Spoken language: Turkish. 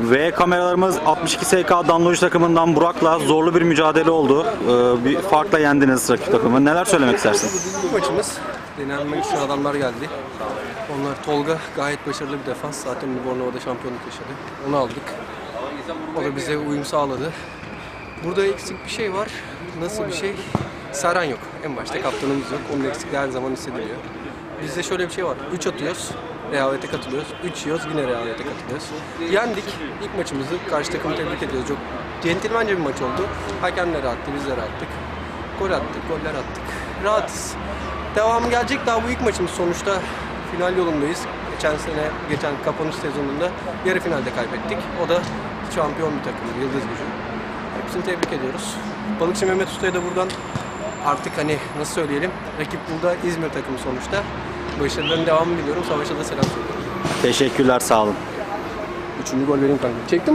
Ve kameralarımız 62 SK Danloji takımından Burak'la zorlu bir mücadele oldu. Ee, bir farkla yendiniz rakip takımı. Neler söylemek istersin? Bu maçımız denenmek için adamlar geldi. Onlar Tolga gayet başarılı bir defans. Zaten Bornova'da şampiyonluk yaşadı. Onu aldık. O da bize uyum sağladı. Burada eksik bir şey var. Nasıl bir şey? Serhan yok. En başta kaptanımız yok. Onun eksikliği her zaman hissediliyor. Bizde şöyle bir şey var. 3 atıyoruz. Rehavete katılıyoruz. 3 yiyoruz. Yine rehavete katılıyoruz. Yendik. İlk maçımızı karşı takımı tebrik ediyoruz. Çok centilmence bir maç oldu. Hakemler attı, bizler attık. Gol attık, goller attık. Rahatız. Devamı gelecek. Daha bu ilk maçımız sonuçta final yolundayız. Geçen sene, geçen kapanış sezonunda yarı finalde kaybettik. O da şampiyon bir takımdı, Yıldız Gücü. Hepsini tebrik ediyoruz. Balıkçı Mehmet Usta'ya da buradan artık hani nasıl söyleyelim, rakip burada İzmir takımı sonuçta. Başarıların devamını diliyorum. Savaş'a da selam söylüyorum. Teşekkürler, sağ olun. Üçüncü gol vereyim kanka. Çektim